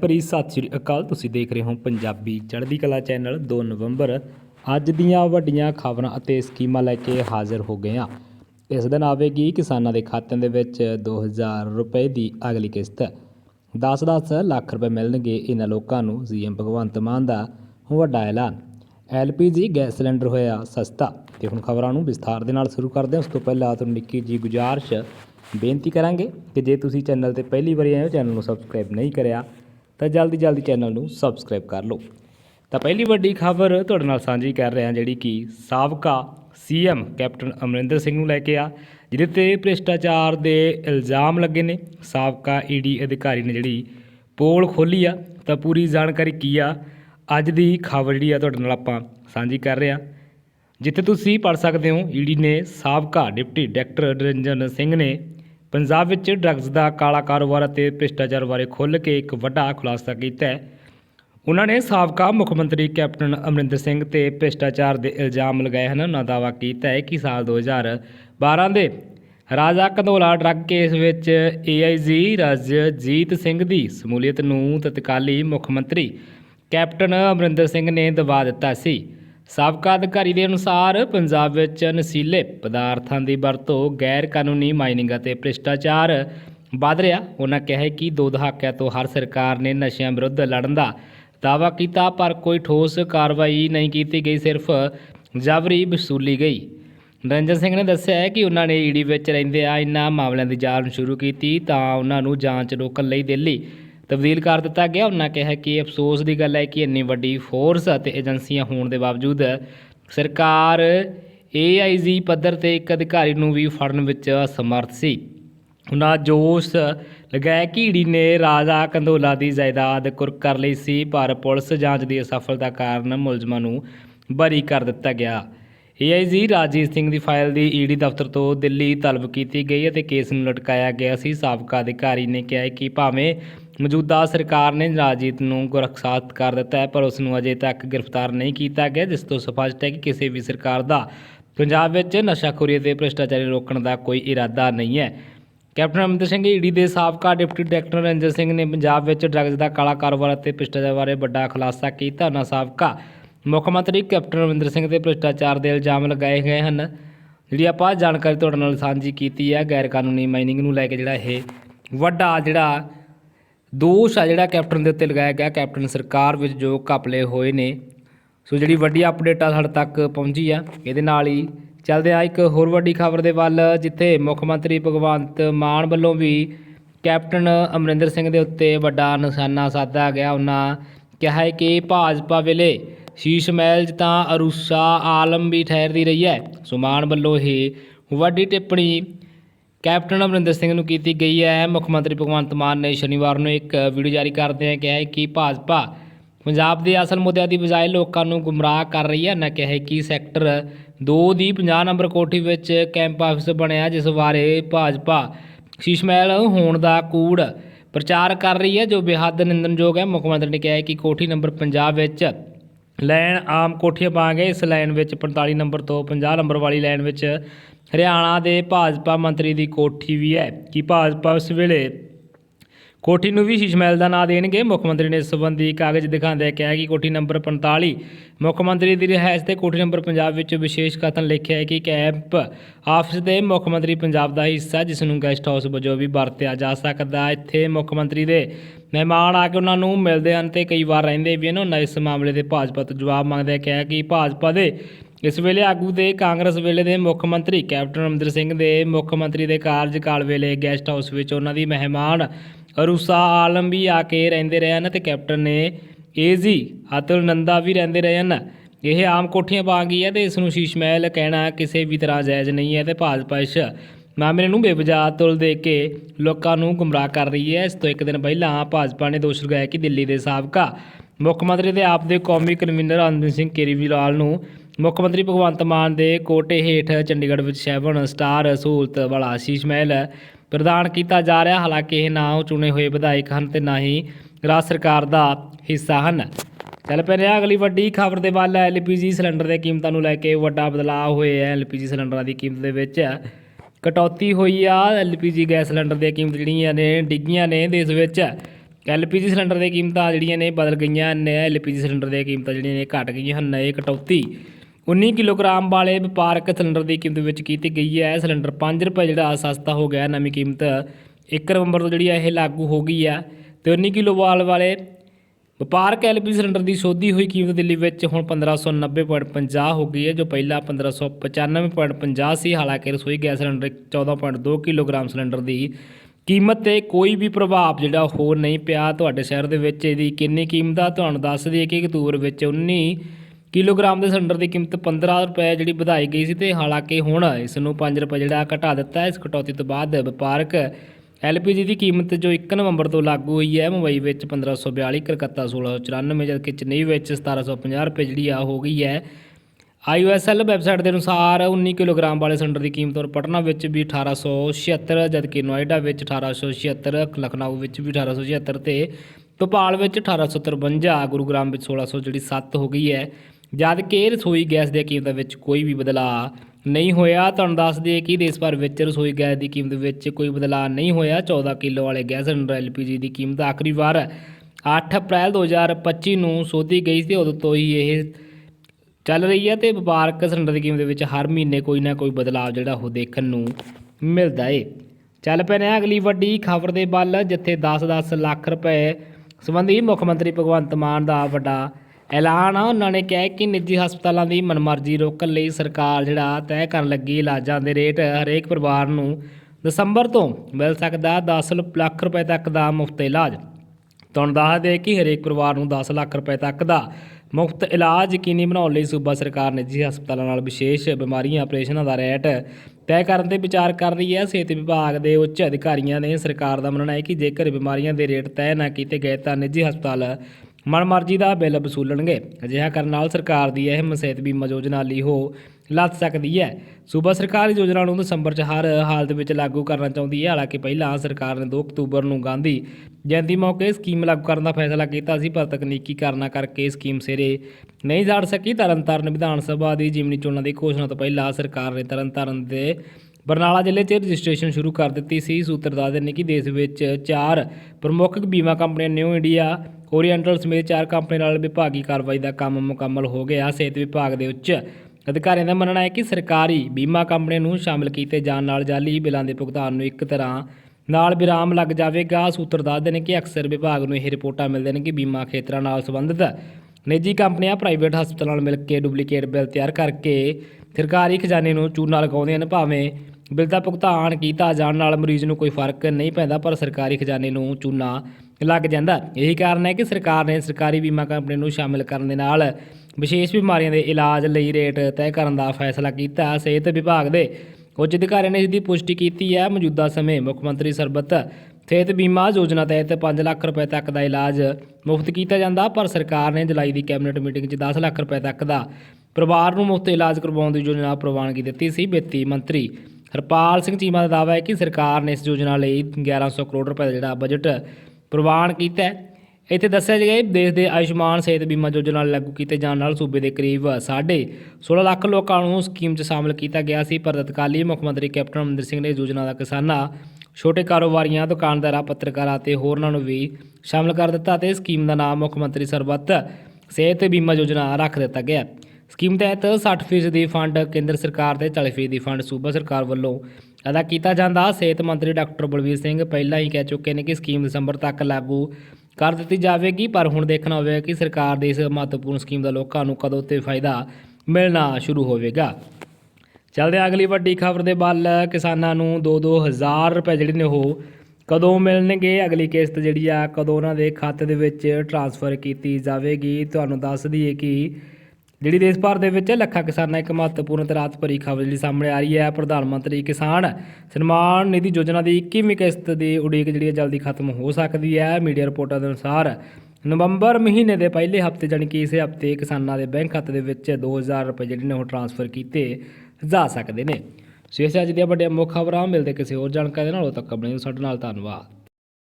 ਭਰੀ ਸਤਿ ਸ਼੍ਰੀ ਅਕਾਲ। ਤੁਸੀਂ ਦੇਖ ਰਹੇ ਹੋ ਪੰਜਾਬੀ ਚੜ੍ਹਦੀ ਕਲਾ ਚੈਨਲ 2 ਨਵੰਬਰ। ਅੱਜ ਦੀਆਂ ਵੱਡੀਆਂ ਖਬਰਾਂ ਅਤੇ ਸਕੀਮਾਂ ਲੈ ਕੇ ਹਾਜ਼ਰ ਹੋ ਗਏ ਹਾਂ। ਇਸ ਦਿਨ ਆਵੇਗੀ ਕਿਸਾਨਾਂ ਦੇ ਖਾਤਿਆਂ ਦੇ ਵਿੱਚ 2000 ਰੁਪਏ ਦੀ ਅਗਲੀ ਕਿਸ਼ਤ। 10-10 ਲੱਖ ਰੁਪਏ ਮਿਲਣਗੇ ਇਹਨਾਂ ਲੋਕਾਂ ਨੂੰ ਸੀਐਮ ਭਗਵੰਤ ਮਾਨ ਦਾ ਵੱਡਾ ਐਲਾਨ। ਐਲਪੀਜੀ ਗੈਸ ਸਿਲੰਡਰ ਹੋਇਆ ਸਸਤਾ। ਤੇ ਹੁਣ ਖਬਰਾਂ ਨੂੰ ਵਿਸਥਾਰ ਦੇ ਨਾਲ ਸ਼ੁਰੂ ਕਰਦੇ ਹਾਂ। ਉਸ ਤੋਂ ਪਹਿਲਾਂ ਤੁਹਾਨੂੰ ਨਿੱਕੀ ਜੀ ਗੁਜ਼ਾਰਿਸ਼। ਬੇਨਤੀ ਕਰਾਂਗੇ ਕਿ ਜੇ ਤੁਸੀਂ ਚੈਨਲ ਤੇ ਪਹਿਲੀ ਵਾਰੀ ਆਏ ਹੋ, ਚੈਨਲ ਨੂੰ ਸਬਸਕ੍ਰਾਈਬ ਨਹੀਂ ਕਰਿਆ ਤਾਂ ਜਲਦੀ ਜਲਦੀ ਚੈਨਲ ਨੂੰ ਸਬਸਕ੍ਰਾਈਬ ਕਰ ਲਓ। ਤਾਂ ਪਹਿਲੀ ਵੱਡੀ ਖਬਰ ਤੁਹਾਡੇ ਨਾਲ ਸਾਂਝੀ ਕਰ ਰਿਹਾ ਜਿਹੜੀ ਕਿ ਸਾਬਕਾ ਸੀਐਮ ਕੈਪਟਨ ਅਮਰਿੰਦਰ ਸਿੰਘ ਨੂੰ ਲੈ ਕੇ ਆ, ਜਿਹਦੇ ਤੇ ਭ੍ਰਿਸ਼ਟਾਚਾਰ ਦੇ ਇਲਜ਼ਾਮ ਲੱਗੇ ਨੇ। ਸਾਬਕਾ ਈਡੀ ਅਧਿਕਾਰੀ ਨੇ ਜਿਹੜੀ ਪੋਲ ਖੋਲੀ ਆ, ਤਾਂ ਪੂਰੀ ਜਾਣਕਾਰੀ ਕੀ ਆ, ਅੱਜ ਦੀ ਖਬਰ ਜਿਹੜੀ ਆ ਤੁਹਾਡੇ ਨਾਲ ਆਪਾਂ ਸਾਂਝੀ ਕਰ ਰਹੇ ਹਾਂ ਜਿੱਥੇ ਤੁਸੀਂ ਪੜ ਸਕਦੇ ਹੋ ਈਡੀ ਨੇ ਸਾਬਕਾ ਡਿਪਟੀ ਡਾਇਰੈਕਟਰ ਨਿਰੰਜਨ ਸਿੰਘ ਨੇ ਪੰਜਾਬ ਵਿੱਚ ਡਰੱਗਸ ਦਾ ਕਾਲਾ ਕਾਰੋਬਾਰ ਅਤੇ ਭ੍ਰਿਸ਼ਟਾਚਾਰ ਬਾਰੇ ਖੁੱਲ੍ਹ ਕੇ ਇੱਕ ਵੱਡਾ ਖੁਲਾਸਾ ਕੀਤਾ ਹੈ। ਉਹਨਾਂ ਨੇ ਸਾਬਕਾ ਮੁੱਖ ਮੰਤਰੀ ਕੈਪਟਨ ਅਮਰਿੰਦਰ ਸਿੰਘ ਤੇ ਭ੍ਰਿਸ਼ਟਾਚਾਰ ਦੇ ਇਲਜ਼ਾਮ ਲਗਾਏ ਹਨ। ਉਹਨਾਂ ਦਾਅਵਾ ਕੀਤਾ ਹੈ ਕਿ ਸਾਲ 2012 ਦੇ ਰਾਜਾ ਕੰਦੋਲਾ ਡਰੱਗ ਕੇਸ ਵਿੱਚ ਏਆਈਜੀ ਰਜਜੀਤ ਸਿੰਘ ਦੀ ਸਮੂਲੀਅਤ ਨੂੰ ਤਤਕਾਲੀ ਮੁੱਖ ਮੰਤਰੀ ਕੈਪਟਨ ਅਮਰਿੰਦਰ ਸਿੰਘ ਨੇ ਦਬਾ ਦਿੱਤਾ ਸੀ। ਸਾਬਕਾ ਅਧਿਕਾਰੀ ਦੇ ਅਨੁਸਾਰ ਪੰਜਾਬ ਵਿੱਚ ਨਸ਼ੀਲੇ ਪਦਾਰਥਾਂ ਦੀ ਵਰਤੋਂ ਗੈਰ ਕਾਨੂੰਨੀ ਮਾਈਨਿੰਗ ਅਤੇ ਭ੍ਰਿਸ਼ਟਾਚਾਰ ਵੱਧ ਰਿਹਾ। ਉਹਨਾਂ ਕਿਹਾ ਕਿ ਦੋ ਦਹਾਕਿਆਂ ਤੋਂ ਹਰ ਸਰਕਾਰ ਨੇ ਨਸ਼ਿਆਂ ਵਿਰੁੱਧ ਲੜਨ ਦਾ ਦਾਅਵਾ ਕੀਤਾ, ਪਰ ਕੋਈ ਠੋਸ ਕਾਰਵਾਈ ਨਹੀਂ ਕੀਤੀ ਗਈ, ਸਿਰਫ ਜਬਰੀ ਵਸੂਲੀ ਗਈ। ਨਿਰੰਜਨ ਸਿੰਘ ਨੇ ਦੱਸਿਆ ਕਿ ਉਹਨਾਂ ਨੇ ਈਡੀ ਵਿੱਚ ਰਹਿੰਦੇ ਆ ਇਨ੍ਹਾਂ ਮਾਮਲਿਆਂ ਦੀ ਜਾਂਚ ਸ਼ੁਰੂ ਕੀਤੀ ਤਾਂ ਉਹਨਾਂ ਨੂੰ ਜਾਂਚ ਰੋਕਣ ਲਈ ਦਿੱਲੀ ਤਬਦੀਲ ਕਰ ਦਿੱਤਾ ਗਿਆ। ਉਹਨਾਂ ਕਿਹਾ ਕਿ ਅਫਸੋਸ ਦੀ ਗੱਲ ਹੈ ਕਿ ਇੰਨੀ ਵੱਡੀ ਫੋਰਸ ਅਤੇ ਏਜੰਸੀਆਂ ਹੋਣ ਦੇ ਬਾਵਜੂਦ ਸਰਕਾਰ ਏਆਈਜੀ ਪੱਧਰ ਤੇ ਇੱਕ ਅਧਿਕਾਰੀ ਨੂੰ ਵੀ ਫੜਨ ਵਿੱਚ ਅਸਮਰਥ ਸੀ। ਉਹਨਾਂ ਜੋਸ਼ ਲਗਾਇਆ ਕਿ ਈਡੀ ਨੇ ਰਾਜਾ ਕੰਦੋਲਾ ਦੀ ਜਾਇਦਾਦ ਕੁਰਕ ਕਰ ਲਈ ਸੀ, ਪਰ ਪੁਲਿਸ ਜਾਂਚ ਦੀ ਅਸਫਲਤਾ ਕਾਰਨ ਮੁਲਜ਼ਮਾਂ ਨੂੰ ਬਰੀ ਕਰ ਦਿੱਤਾ ਗਿਆ। ਏਆਈਜੀ ਰਾਜੀਤ ਸਿੰਘ ਦੀ ਫਾਈਲ ਦੀ ਈਡੀ ਦਫ਼ਤਰ ਤੋਂ ਦਿੱਲੀ ਤਲਬ ਕੀਤੀ ਗਈ ਅਤੇ ਕੇਸ ਨੂੰ ਲਟਕਾਇਆ ਗਿਆ ਸੀ। ਸਾਬਕਾ ਅਧਿਕਾਰੀ ਨੇ ਕਿਹਾ ਕਿ ਭਾਵੇਂ ਮੌਜੂਦਾ ਸਰਕਾਰ ਨੇ ਰਾਜੀਤ ਨੂੰ ਗੁਰਖਸਾਤ ਕਰ ਦਿੱਤਾ ਹੈ, ਪਰ ਉਸ ਨੂੰ ਅਜੇ ਤੱਕ ਗ੍ਰਿਫਤਾਰ ਨਹੀਂ ਕੀਤਾ ਗਿਆ, ਜਿਸ ਤੋਂ ਸਪਸ਼ਟ ਹੈ ਕਿ ਕਿਸੇ ਵੀ ਸਰਕਾਰ ਦਾ ਪੰਜਾਬ ਵਿੱਚ ਨਸ਼ਾਖੋਰੀ ਅਤੇ ਭ੍ਰਿਸ਼ਟਾਚਾਰੀ ਰੋਕਣ ਦਾ ਕੋਈ ਇਰਾਦਾ ਨਹੀਂ ਹੈ। ਕੈਪਟਨ ਅਮਰਿੰਦਰ ਸਿੰਘ ਈਡੀ ਦੇ ਸਾਬਕਾ ਡਿਪਟੀ ਡਾਇਰੈਕਟਰ ਰੰਜਨ ਸਿੰਘ ਨੇ ਪੰਜਾਬ ਵਿੱਚ ਡਰੱਗਜ਼ ਦਾ ਕਾਲਾ ਕਾਰੋਬਾਰ ਅਤੇ ਭ੍ਰਿਸ਼ਟਾਚਾਰ ਬਾਰੇ ਵੱਡਾ ਖੁਲਾਸਾ ਕੀਤਾ। ਉਹਨਾਂ ਸਾਬਕਾ ਮੁੱਖ ਮੰਤਰੀ ਕੈਪਟਨ ਅਮਰਿੰਦਰ ਸਿੰਘ ਤੇ ਭ੍ਰਿਸ਼ਟਾਚਾਰ ਦੇ ਇਲਜ਼ਾਮ ਲਗਾਏ ਗਏ ਹਨ, ਜਿਹੜੀ ਆਪਾਂ ਜਾਣਕਾਰੀ ਤੁਹਾਡੇ ਨਾਲ ਸਾਂਝੀ ਕੀਤੀ ਹੈ। ਗੈਰ ਕਾਨੂੰਨੀ ਮਾਈਨਿੰਗ ਨੂੰ ਲੈ ਕੇ ਜਿਹੜਾ ਇਹ ਵੱਡਾ ਜਿਹੜਾ ਦੋਸ਼ ਆ ਜਿਹੜਾ ਕੈਪਟਨ ਦੇ ਉੱਤੇ ਲਗਾਇਆ ਗਿਆ, ਕੈਪਟਨ ਸਰਕਾਰ ਵਿੱਚ ਜੋ ਘਪਲੇ ਹੋਏ ਨੇ। ਸੋ ਜਿਹੜੀ ਵੱਡੀ ਅਪਡੇਟ ਆ ਸਾਡੇ ਤੱਕ ਪਹੁੰਚੀ ਆ, ਇਹਦੇ ਨਾਲ ਹੀ ਚੱਲਦੇ ਆ ਇੱਕ ਹੋਰ ਵੱਡੀ ਖਬਰ ਦੇ ਵੱਲ, ਜਿੱਥੇ ਮੁੱਖ ਮੰਤਰੀ ਭਗਵੰਤ ਮਾਨ ਵੱਲੋਂ ਵੀ ਕੈਪਟਨ ਅਮਰਿੰਦਰ ਸਿੰਘ ਦੇ ਉੱਤੇ ਵੱਡਾ ਨਿਸ਼ਾਨਾ ਸਾਧਿਆ ਗਿਆ। ਉਹਨਾਂ ਕਿਹਾ ਹੈ ਕਿ ਭਾਜਪਾ ਵੇਲੇ ਸ਼ੀਸ਼ ਮਹਿਲ 'ਚ ਤਾਂ ਅਰੂਸਾ ਆਲਮ ਵੀ ਠਹਿਰਦੀ ਰਹੀ ਹੈ। ਸੋ ਮਾਨ ਵੱਲੋਂ ਇਹ ਵੱਡੀ ਟਿੱਪਣੀ ਕੈਪਟਨ ਅਮਰਿੰਦਰ ਸਿੰਘ ਨੂੰ ਕੀਤੀ ਗਈ ਹੈ। ਮੁੱਖ ਮੰਤਰੀ ਭਗਵੰਤ ਮਾਨ ਨੇ ਸ਼ਨੀਵਾਰ ਨੂੰ ਇੱਕ ਵੀਡੀਓ ਜਾਰੀ ਕਰਦਿਆਂ ਕਿਹਾ ਹੈ ਕਿ ਭਾਜਪਾ ਪੰਜਾਬ ਦੇ ਅਸਲ ਮੁੱਦਿਆਂ ਦੀ ਬਜਾਏ ਲੋਕਾਂ ਨੂੰ ਗੁੰਮਰਾਹ ਕਰ ਰਹੀ ਹੈ। ਨਾ ਕਿਹਾ ਕਿ ਸੈਕਟਰ 2 ਦੀ 50 ਨੰਬਰ ਕੋਠੀ ਵਿੱਚ ਕੈਂਪ ਆਫਿਸ ਬਣਿਆ, ਜਿਸ ਬਾਰੇ ਭਾਜਪਾ ਸ਼ੀਸ਼ ਮਹਿਲ ਹੋਣ ਦਾ ਕੂੜ ਪ੍ਰਚਾਰ ਕਰ ਰਹੀ ਹੈ, ਜੋ ਬੇਹੱਦ ਨਿੰਦਣਯੋਗ ਹੈ। ਮੁੱਖ ਮੰਤਰੀ ਨੇ ਕਿਹਾ ਹੈ ਕਿ ਕੋਠੀ ਨੰਬਰ ਪੰਜਾਬ ਵਿੱਚ ਲਾਈਨ ਆਮ ਕੋਠੀਆਂ ਪਾਵਾਂਗੇ ਇਸ ਲਾਈਨ ਵਿੱਚ 45 ਨੰਬਰ ਤੋਂ 50 ਨੰਬਰ ਵਾਲੀ ਲਾਈਨ ਵਿੱਚ ਹਰਿਆਣਾ ਦੇ ਭਾਜਪਾ ਮੰਤਰੀ ਦੀ ਕੋਠੀ ਵੀ ਹੈ। ਕਿ ਭਾਜਪਾ ਉਸ ਵੇਲੇ ਕੋਠੀ ਨੂੰ ਵੀ ਸ਼ੀਸ਼ ਦਾ ਨਾਂ ਦੇਣਗੇ। ਮੁੱਖ ਮੰਤਰੀ ਨੇ ਇਸ ਸੰਬੰਧੀ ਕਾਗਜ਼ ਦਿਖਾਉਂਦਿਆਂ ਕਿਹਾ ਕਿ ਕੋਠੀ ਨੰਬਰ 45 ਮੁੱਖ ਮੰਤਰੀ ਦੀ ਰਿਹਾਇਸ਼ ਤੇ ਕੋਠੀ ਨੰਬਰ ਪੰਜਾਬ ਵਿੱਚ ਵਿਸ਼ੇਸ਼ ਕਥਨ ਲਿਖਿਆ ਹੈ ਕਿ ਕੈਂਪ ਆਫਿਸ ਦੇ ਮੁੱਖ ਮੰਤਰੀ ਪੰਜਾਬ ਦਾ ਹਿੱਸਾ ਜਿਸ ਨੂੰ ਗੈਸਟ ਹਾਊਸ ਵਜੋਂ ਵੀ ਵਰਤਿਆ ਜਾ ਸਕਦਾ ਇੱਥੇ ਮੁੱਖ ਮੰਤਰੀ ਦੇ ਮਹਿਮਾਨ ਆ ਕੇ ਉਹਨਾਂ ਨੂੰ ਮਿਲਦੇ ਹਨ ਤੇ ਕਈ ਵਾਰ ਰਹਿੰਦੇ ਵੀ ਹਨ। ਉਹਨਾਂ ਇਸ ਮਾਮਲੇ 'ਤੇ ਭਾਜਪਾ ਤੋਂ ਜਵਾਬ ਮੰਗਦੇ ਕਿਹਾ ਕਿ ਭਾਜਪਾ ਦੇ ਇਸ ਵੇਲੇ ਆਗੂ ਦੇ ਕਾਂਗਰਸ ਵੇਲੇ ਦੇ ਮੁੱਖ ਮੰਤਰੀ ਕੈਪਟਨ ਅਮਰਿੰਦਰ ਸਿੰਘ ਦੇ ਮੁੱਖ ਮੰਤਰੀ ਦੇ ਕਾਰਜਕਾਲ ਵੇਲੇ ਗੈਸਟ ਹਾਊਸ ਵਿੱਚ ਉਹਨਾਂ ਦੀ ਮਹਿਮਾਨ ਅਰੂਸਾ ਆਲਮ ਵੀ ਆ ਕੇ ਰਹਿੰਦੇ ਰਹੇ ਹਨ ਤੇ ਕੈਪਟਨ ਨੇ ਏਜੀ ਅਤੁਲ ਨੰਦਾ ਵੀ ਰਹਿੰਦੇ ਰਹੇ ਹਨ। ਇਹ ਆਮ ਕੋਠੀਆਂ ਪਾ ਗਈ ਹੈ ਤੇ ਇਸ ਨੂੰ ਸ਼ੀਸ਼ ਮਹਿਲ ਕਹਿਣਾ ਕਿਸੇ ਵੀ ਤਰ੍ਹਾਂ ਜਾਇਜ਼ ਨਹੀਂ ਹੈ ਤੇ ਭਾਜਪਾ ਇਸ ਮਾਮਲੇ ਨੂੰ ਬੇਵਜ੍ਹਾ ਤੁਲ ਦੇ ਕੇ ਲੋਕਾਂ ਨੂੰ ਗੁੰਮਰਾਹ ਕਰ ਰਹੀ ਹੈ। ਇਸ ਤੋਂ ਇੱਕ ਦਿਨ ਪਹਿਲਾਂ ਭਾਜਪਾ ਨੇ ਦੋਸ਼ ਲਗਾਇਆ ਕਿ ਦਿੱਲੀ ਦੇ ਸਾਬਕਾ ਮੁੱਖ ਮੰਤਰੀ ਦੇ ਆਪ ਦੇ ਕੌਮੀ ਕਨਵੀਨਰ ਅਨੰਦ ਸਿੰਘ ਕੇਰੀਵਾਲ ਨੂੰ ਮੁੱਖ ਮੰਤਰੀ ਭਗਵੰਤ ਮਾਨ ਦੇ ਕੋਟੇ ਹੇਠ ਚੰਡੀਗੜ੍ਹ ਵਿੱਚ ਸੈਵਨ ਸਟਾਰ ਸਹੂਲਤ ਵਾਲਾ ਆਸ਼ੀਸ਼ ਮਹਿਲ ਪ੍ਰਦਾਨ ਕੀਤਾ ਜਾ ਰਿਹਾ। ਹਾਲਾਂਕਿ ਇਹ ਨਾ ਉਹ ਚੁਣੇ ਹੋਏ ਵਿਧਾਇਕ ਹਨ ਤੇ ਨਾ ਹੀ ਰਾਜ ਸਰਕਾਰ ਦਾ ਹਿੱਸਾ ਹਨ। ਚੱਲ ਪੈ ਰਿਹਾ ਅਗਲੀ ਵੱਡੀ ਖਬਰ ਦੇ ਵੱਲ। ਐਲਪੀਜੀ ਸਿਲੰਡਰ ਦੇ ਕੀਮਤਾਂ ਨੂੰ ਲੈ ਕੇ ਵੱਡਾ ਬਦਲਾਅ ਹੋਇਆ ਹੈ। ਐਲਪੀਜੀ ਸਿਲੰਡਰਾਂ ਦੀ ਕੀਮਤ ਦੇ ਵਿੱਚ ਕਟੌਤੀ ਹੋਈ ਆ। ਐਲਪੀਜੀ ਗੈਸ ਸਿਲੰਡਰ ਦੀਆਂ ਕੀਮਤ ਜਿਹੜੀਆਂ ਨੇ, ਡਿੱਗੀਆਂ ਨੇ ਦੇਸ਼ ਵਿੱਚ। ਐਲਪੀਜੀ ਸਿਲੰਡਰ ਦੀਆਂ ਕੀਮਤਾਂ ਜਿਹੜੀਆਂ ਨੇ ਬਦਲ ਗਈਆਂ ਨੇ। ਐਲਪੀਜੀ ਸਿਲੰਡਰ ਦੀਆਂ ਕੀਮਤਾਂ ਜਿਹੜੀਆਂ ਨੇ ਘਟ ਗਈਆਂ ਹਨ। ਇਹ ਕਟੌਤੀ 19 ਕਿਲੋਗ੍ਰਾਮ ਵਾਲੇ ਵਪਾਰਕ ਸਿਲੰਡਰ ਦੀ ਕੀਮਤ ਵਿੱਚ ਕੀਤੀ ਗਈ ਹੈ। ਸਿਲੰਡਰ 5 ਰੁਪਏ ਜਿਹੜਾ ਸਸਤਾ ਹੋ ਗਿਆ, ਨਵੀਂ ਕੀਮਤ 1 ਨਵੰਬਰ ਤੋਂ ਜਿਹੜੀ ਹੈ ਇਹ ਲਾਗੂ ਹੋ ਗਈ ਹੈ। ਤੇ 19 ਕਿਲੋ ਵਾਲ ਵਾਲੇ ਵਪਾਰਕ ਐਲਪੀਜੀ ਸਿਲੰਡਰ ਦੀ ਸੋਧੀ ਹੋਈ ਕੀਮਤ ਦਿੱਲੀ ਵਿੱਚ ਹੁਣ 1590.50 ਹੋ ਗਈ ਹੈ, ਜੋ ਪਹਿਲਾਂ 1595.50 ਸੀ ਹਾਲਾਂਕਿ ਰਸੋਈ ਗੈਸ ਸਿਲੰਡਰ 14.2 ਕਿਲੋਗ੍ਰਾਮ ਸਿਲੰਡਰ ਦੀ ਕੀਮਤ ਤੇ ਕੋਈ ਵੀ ਪ੍ਰਭਾਵ ਜਿਹੜਾ ਹੋਰ ਨਹੀਂ ਪਿਆ। ਤੁਹਾਡੇ ਸ਼ਹਿਰ ਦੇ ਵਿੱਚ ਇਹਦੀ ਕਿੰਨੀ ਕੀਮਤ ਆ? ਤੁਹਾਨੂੰ ਦੱਸ ਦਈਏ ਕਿ ਅਕਤੂਬਰ ਵਿੱਚ 19 ਕਿਲੋਗ੍ਰਾਮ ਦੇ ਸਿਲੰਡਰ ਦੀ ਕੀਮਤ 15 ਰੁਪਏ ਜਿਹੜੀ ਵਧਾਈ ਗਈ ਸੀ ਤੇ ਹਾਲਾਂਕਿ ਹੁਣ ਇਸ ਨੂੰ 5 ਰੁਪਏ ਜਿਹੜਾ ਘਟਾ ਦਿੱਤਾ ਹੈ। ਇਸ ਕਟੌਤੀ ਤੋਂ ਬਾਅਦ ਵਪਾਰਕ ਐਲਪੀਜੀ ਦੀ ਕੀਮਤ ਜੋ 1 ਨਵੰਬਰ ਤੋਂ ਲਾਗੂ ਹੋਈ ਹੈ, ਮੁੰਬਈ ਵਿੱਚ 1542 ਕਲਕੱਤਾ 1694 ਜਦਕਿ ਚੇਨਈ ਵਿੱਚ 1750 ਰੁਪਏ ਜਿਹੜੀ ਆ ਹੋ ਗਈ ਹੈ। ਆਈਓਐਸਐਲ ਵੈਬਸਾਈਟ ਦੇ ਅਨੁਸਾਰ 19 ਕਿਲੋਗ੍ਰਾਮ ਵਾਲੇ ਸਿਲੰਡਰ ਦੀ ਕੀਮਤ ਔਰ ਪਟਨਾ ਵਿੱਚ ਵੀ 1876 ਜਦਕਿ ਨੋਇਡਾ ਵਿੱਚ 1876 ਲਖਨਊ ਵਿੱਚ ਵੀ 1876 ਤੇ ਭੋਪਾਲ ਵਿੱਚ 1853 ਗੁਰੂਗ੍ਰਾਮ ਵਿੱਚ 1600 ਜਿਹੜੀ 7 ਹੋ ਗਈ ਹੈ। ਜਦ ਕਿ ਰਸੋਈ ਗੈਸ ਦੀਆਂ ਕੀਮਤਾਂ ਵਿੱਚ ਕੋਈ ਵੀ ਬਦਲਾਅ ਨਹੀਂ ਹੋਇਆ, ਤੁਹਾਨੂੰ ਦੱਸ ਦਈਏ ਕਿ ਦੇਸ਼ ਭਰ ਵਿੱਚ ਰਸੋਈ ਗੈਸ ਦੀ ਕੀਮਤ ਵਿੱਚ ਕੋਈ ਬਦਲਾਅ ਨਹੀਂ ਹੋਇਆ। 14 ਕਿਲੋ ਵਾਲੇ ਗੈਸ ਸਿਲੰਡਰ ਐਲਪੀਜੀ ਦੀ ਕੀਮਤ ਆਖਰੀ ਵਾਰ 8 ਅਪ੍ਰੈਲ 2025 ਨੂੰ ਸੋਧੀ ਗਈ ਸੀ। ਉਦੋਂ ਤੋਂ ਹੀ ਇਹ ਚੱਲ ਰਹੀ ਹੈ ਤੇ ਵਪਾਰਕ ਸਿਲੰਡਰ ਦੀ ਕੀਮਤ ਵਿੱਚ ਹਰ ਮਹੀਨੇ ਕੋਈ ਨਾ ਕੋਈ ਬਦਲਾਅ ਜਿਹੜਾ ਉਹ ਦੇਖਣ ਨੂੰ ਮਿਲਦਾ ਏ। ਚੱਲ ਪਏ ਨੇ ਅਗਲੀ ਵੱਡੀ ਖਬਰ ਦੇ ਵੱਲ, ਜਿੱਥੇ 10-10 ਲੱਖ ਰੁਪਏ ਸੰਬੰਧੀ ਮੁੱਖ ਮੰਤਰੀ ਭਗਵੰਤ ਮਾਨ ਦਾ ਵੱਡਾ ਐਲਾਨ ਆ, ਉਹਨਾਂ ਨੇ ਕਿਹਾ ਕਿ ਨਿੱਜੀ ਹਸਪਤਾਲਾਂ ਦੀ ਮਨਮਰਜ਼ੀ ਰੋਕਣ ਲਈ ਸਰਕਾਰ ਜਿਹੜਾ ਤੈਅ ਕਰਨ ਲੱਗੀ। ਇਲਾਜਾਂ ਦੇ ਰੇਟ ਹਰੇਕ ਪਰਿਵਾਰ ਨੂੰ ਦਸੰਬਰ ਤੋਂ ਮਿਲ ਸਕਦਾ 10 ਲੱਖ ਰੁਪਏ ਤੱਕ ਦਾ ਮੁਫਤ ਇਲਾਜ। ਤੁਹਾਨੂੰ ਦੱਸ ਦੇ ਕਿ ਹਰੇਕ ਪਰਿਵਾਰ ਨੂੰ 10 ਲੱਖ ਰੁਪਏ ਤੱਕ ਦਾ ਮੁਫਤ ਇਲਾਜ ਯਕੀਨੀ ਬਣਾਉਣ ਲਈ ਸੂਬਾ ਸਰਕਾਰ ਨਿੱਜੀ ਹਸਪਤਾਲਾਂ ਨਾਲ ਵਿਸ਼ੇਸ਼ ਬਿਮਾਰੀਆਂ ਆਪਰੇਸ਼ਨਾਂ ਦਾ ਰੇਟ ਤੈਅ ਕਰਨ ਤੇ ਵਿਚਾਰ ਕਰ ਰਹੀ ਹੈ। ਸਿਹਤ ਵਿਭਾਗ ਦੇ ਉੱਚ ਅਧਿਕਾਰੀਆਂ ਨੇ ਸਰਕਾਰ ਦਾ ਮੰਨਣਾ ਹੈ ਕਿ ਜੇਕਰ ਬਿਮਾਰੀਆਂ ਦੇ ਰੇਟ ਤੈਅ ਨਾ ਕੀਤੇ ਗਏ ਤਾਂ ਨਿੱਜੀ ਹਸਪਤਾਲ ਮਨਮਰਜ਼ੀ ਦਾ ਬਿੱਲ ਵਸੂਲਣਗੇ। ਅਜਿਹਾ ਕਰਨ ਨਾਲ ਸਰਕਾਰ ਦੀ ਇਹ ਸਿਹਤ ਬੀਮਾ ਯੋਜਨਾ ਲਈ ਹੋ ਲੱਤ ਸਕਦੀ ਹੈ। ਸੂਬਾ ਸਰਕਾਰ ਇਸ ਯੋਜਨਾ ਨੂੰ ਦਸੰਬਰ 'ਚ ਹਰ ਹਾਲਤ ਵਿੱਚ ਲਾਗੂ ਕਰਨਾ ਚਾਹੁੰਦੀ ਹੈ। ਹਾਲਾਂਕਿ ਪਹਿਲਾਂ ਸਰਕਾਰ ਨੇ 2 ਅਕਤੂਬਰ ਨੂੰ ਗਾਂਧੀ ਜਯੰਤੀ ਮੌਕੇ ਸਕੀਮ ਲਾਗੂ ਕਰਨ ਦਾ ਫੈਸਲਾ ਕੀਤਾ ਸੀ, ਪਰ ਤਕਨੀਕੀ ਕਾਰਨਾਂ ਕਰਕੇ ਸਕੀਮ ਸਿਰੇ ਨਹੀਂ ਜੜ ਸਕੀ। ਤਰਨਤਾਰਨ ਵਿਧਾਨ ਸਭਾ ਦੀ ਜਿਮਨੀ ਚੋਣਾਂ ਦੀ ਘੋਸ਼ਣਾ ਤੋਂ ਪਹਿਲਾਂ ਸਰਕਾਰ ਨੇ ਤਰਨਤਾਰਨ ਦੇ ਬਰਨਾਲਾ ਜ਼ਿਲ੍ਹੇ 'ਚ ਰਜਿਸਟ੍ਰੇਸ਼ਨ ਸ਼ੁਰੂ ਕਰ ਦਿੱਤੀ ਸੀ। ਸੂਤਰ ਦੱਸਦੇ ਨੇ ਕਿ ਦੇਸ਼ ਵਿੱਚ ਚਾਰ ਪ੍ਰਮੁੱਖ ਬੀਮਾ ਕੰਪਨੀਆਂ ਨਿਊ ਇੰਡੀਆ, ਓਰੀਐਂਟਲ ਸਮੇਤ ਚਾਰ ਕੰਪਨੀਆਂ ਨਾਲ ਵਿਭਾਗੀ ਕਾਰਵਾਈ ਦਾ ਕੰਮ ਮੁਕੰਮਲ ਹੋ ਗਿਆ। ਸਿਹਤ ਵਿਭਾਗ ਦੇ ਉੱਚ ਅਧਿਕਾਰੀਆਂ ਦਾ ਮੰਨਣਾ ਹੈ ਕਿ ਸਰਕਾਰੀ ਬੀਮਾ ਕੰਪਨੀਆਂ ਨੂੰ ਸ਼ਾਮਲ ਕੀਤੇ ਜਾਣ ਨਾਲ ਜਾਲੀ ਬਿੱਲਾਂ ਦੇ ਭੁਗਤਾਨ ਨੂੰ ਇੱਕ ਤਰ੍ਹਾਂ ਨਾਲ ਵਿਰਾਮ ਲੱਗ ਜਾਵੇਗਾ। ਸੂਤਰ ਦੱਸਦੇ ਨੇ ਕਿ ਅਕਸਰ ਵਿਭਾਗ ਨੂੰ ਇਹ ਰਿਪੋਰਟਾਂ ਮਿਲਦੇ ਨੇ ਕਿ ਬੀਮਾ ਖੇਤਰਾਂ ਨਾਲ ਸੰਬੰਧਿਤ ਨਿੱਜੀ ਕੰਪਨੀਆਂ ਪ੍ਰਾਈਵੇਟ ਹਸਪਤਾਲਾਂ ਨਾਲ ਮਿਲ ਕੇ ਡੁਪਲੀਕੇਟ ਬਿੱਲ ਤਿਆਰ ਕਰਕੇ ਸਰਕਾਰੀ ਖਜ਼ਾਨੇ ਨੂੰ ਚੂਨਾ ਲਗਾਉਂਦੀਆਂ ਨੇ ਭਾਵੇਂ ਬਿੱਲ ਦਾ ਭੁਗਤਾਨ ਕੀਤਾ ਜਾਣ ਨਾਲ ਮਰੀਜ਼ ਨੂੰ ਕੋਈ ਫ਼ਰਕ ਨਹੀਂ ਪੈਂਦਾ, ਪਰ ਸਰਕਾਰੀ ਖਜ਼ਾਨੇ ਨੂੰ ਚੂਨਾ ਲੱਗ ਜਾਂਦਾ। ਇਹੀ ਕਾਰਨ ਹੈ ਕਿ ਸਰਕਾਰ ਨੇ ਸਰਕਾਰੀ ਬੀਮਾ ਕੰਪਨੀ ਨੂੰ ਸ਼ਾਮਿਲ ਕਰਨ ਦੇ ਨਾਲ ਵਿਸ਼ੇਸ਼ ਬਿਮਾਰੀਆਂ ਦੇ ਇਲਾਜ ਲਈ ਰੇਟ ਤੈਅ ਕਰਨ ਦਾ ਫੈਸਲਾ ਕੀਤਾ। ਸਿਹਤ ਵਿਭਾਗ ਦੇ ਉੱਚ ਅਧਿਕਾਰੀਆਂ ਨੇ ਇਸ ਦੀ ਪੁਸ਼ਟੀ ਕੀਤੀ ਹੈ। ਮੌਜੂਦਾ ਸਮੇਂ ਮੁੱਖ ਮੰਤਰੀ ਸਰਬੱਤ ਸਿਹਤ ਬੀਮਾ ਯੋਜਨਾ ਤਹਿਤ 5 ਲੱਖ ਰੁਪਏ ਤੱਕ ਦਾ ਇਲਾਜ ਮੁਫਤ ਕੀਤਾ ਜਾਂਦਾ, ਪਰ ਸਰਕਾਰ ਨੇ ਜੁਲਾਈ ਦੀ ਕੈਬਨਿਟ ਮੀਟਿੰਗ 'ਚ 10 ਲੱਖ ਰੁਪਏ ਤੱਕ ਦਾ ਪਰਿਵਾਰ ਨੂੰ ਮੁਫਤ ਇਲਾਜ ਕਰਵਾਉਣ ਦੀ ਯੋਜਨਾ ਪ੍ਰਵਾਨਗੀ ਦਿੱਤੀ ਸੀ। ਵਿੱਤੀ ਮੰਤਰੀ ਹਰਪਾਲ ਸਿੰਘ ਚੀਮਾ ਦਾ ਦਾਅਵਾ ਹੈ ਕਿ ਸਰਕਾਰ ਨੇ ਇਸ ਯੋਜਨਾ ਲਈ 1100 ਕਰੋੜ ਰੁਪਏ ਦਾ ਜਿਹੜਾ ਬਜਟ ਪ੍ਰਵਾਨ ਕੀਤਾ ਹੈ। ਇੱਥੇ ਦੱਸਿਆ ਗਿਆ ਦੇਸ਼ ਦੇ ਆਯੁਸ਼ਮਾਨ ਸਿਹਤ ਬੀਮਾ ਯੋਜਨਾ ਲਾਗੂ ਕੀਤੇ ਜਾਣ ਨਾਲ ਸੂਬੇ ਦੇ ਕਰੀਬ ਸਾਢੇ 16 ਲੱਖ ਲੋਕਾਂ ਨੂੰ ਸਕੀਮ 'ਚ ਸ਼ਾਮਲ ਕੀਤਾ ਗਿਆ ਸੀ। ਪਰ ਤਤਕਾਲੀ ਮੁੱਖ ਮੰਤਰੀ ਕੈਪਟਨ ਅਮਰਿੰਦਰ ਸਿੰਘ ਨੇ ਇਸ ਯੋਜਨਾ ਦਾ ਕਿਸਾਨਾਂ, ਛੋਟੇ ਕਾਰੋਬਾਰੀਆਂ, ਦੁਕਾਨਦਾਰਾਂ, ਪੱਤਰਕਾਰਾਂ ਅਤੇ ਹੋਰਨਾਂ ਨੂੰ ਵੀ ਸ਼ਾਮਲ ਕਰ ਦਿੱਤਾ ਅਤੇ ਸਕੀਮ ਦਾ ਨਾਮ ਮੁੱਖ ਮੰਤਰੀ ਸਰਬੱਤ ਸਿਹਤ ਬੀਮਾ ਯੋਜਨਾ ਰੱਖ ਦਿੱਤਾ ਗਿਆ ਸਕੀਮ ਤਹਿਤ 60% ਦੀ ਫੰਡ ਕੇਂਦਰ ਸਰਕਾਰ ਤੇ 40% ਦੀ ਫੰਡ ਸੂਬਾ ਸਰਕਾਰ ਵੱਲੋਂ ਅਦਾ ਕੀਤਾ ਜਾਂਦਾ। ਸਿਹਤ ਮੰਤਰੀ ਡਾਕਟਰ ਬਲਵੀਰ ਸਿੰਘ ਪਹਿਲਾਂ ਹੀ ਕਹਿ ਚੁੱਕੇ ਨੇ ਕਿ ਸਕੀਮ ਦਸੰਬਰ ਤੱਕ ਲਾਗੂ ਕਰ ਦਿੱਤੀ ਜਾਵੇਗੀ, ਪਰ ਹੁਣ ਦੇਖਣਾ ਹੋਵੇਗਾ ਕਿ ਸਰਕਾਰ ਦੀ ਇਸ ਮਹੱਤਵਪੂਰਨ ਸਕੀਮ ਦਾ ਲੋਕਾਂ ਨੂੰ ਕਦੋਂ ਤੇ ਫਾਇਦਾ ਮਿਲਣਾ ਸ਼ੁਰੂ ਹੋਵੇਗਾ। ਚੱਲਦੇ ਹਾਂ ਅਗਲੀ ਵੱਡੀ ਖਬਰ ਦੇ ਵੱਲ। ਕਿਸਾਨਾਂ ਨੂੰ 2-2 ਹਜ਼ਾਰ ਰੁਪਏ ਜਿਹੜੇ ਨੇ ਉਹ ਕਦੋਂ ਮਿਲਣਗੇ? ਅਗਲੀ ਕਿਸ਼ਤ ਜਿਹੜੀ ਆ, ਕਦੋਂ ਉਹਨਾਂ ਦੇ ਖਾਤੇ ਦੇ ਵਿੱਚ ਟ੍ਰਾਂਸਫਰ ਕੀਤੀ ਜਾਵੇਗੀ? ਤੁਹਾਨੂੰ ਦੱਸ ਦਈਏ ਕਿ ਜਿਹੜੀ ਦੇਸ਼ ਭਰ ਦੇ ਵਿੱਚ ਲੱਖਾਂ ਕਿਸਾਨਾਂ ਇੱਕ ਮਹੱਤਵਪੂਰਨ ਤੇ ਰਾਤ ਭਰੀ ਖਬਰ ਜਿਹੜੀ ਸਾਹਮਣੇ ਆ ਰਹੀ ਹੈ, ਪ੍ਰਧਾਨ ਮੰਤਰੀ ਕਿਸਾਨ ਸਨਮਾਨ ਨਿਧੀ ਯੋਜਨਾ ਦੀ 21ਵੀਂ ਕਿਸ਼ਤ ਦੀ ਉਡੀਕ ਜਿਹੜੀ ਹੈ ਜਲਦੀ ਖਤਮ ਹੋ ਸਕਦੀ ਹੈ। ਮੀਡੀਆ ਰਿਪੋਰਟਾਂ ਦੇ ਅਨੁਸਾਰ ਨਵੰਬਰ ਮਹੀਨੇ ਦੇ ਪਹਿਲੇ ਹਫ਼ਤੇ ਜਾਣੀ ਕਿ ਇਸੇ ਹਫ਼ਤੇ ਕਿਸਾਨਾਂ ਦੇ ਬੈਂਕ ਖਾਤੇ ਦੇ ਵਿੱਚ 2000 ਰੁਪਏ ਜਿਹੜੇ ਨੇ ਉਹ ਟ੍ਰਾਂਸਫਰ ਕੀਤੇ ਜਾ ਸਕਦੇ ਨੇ। ਸੋ ਇਹ ਅੱਜ ਦੀਆਂ ਵੱਡੀਆਂ ਮੁੱਖ ਖਬਰਾਂ ਮਿਲਦੇ ਕਿਸੇ ਹੋਰ ਜਾਣਕਾਰੀ ਦੇ ਨਾਲ ਉਹ ਤੱਕ ਆਪਣੇ ਸਾਡੇ ਨਾਲ, ਧੰਨਵਾਦ।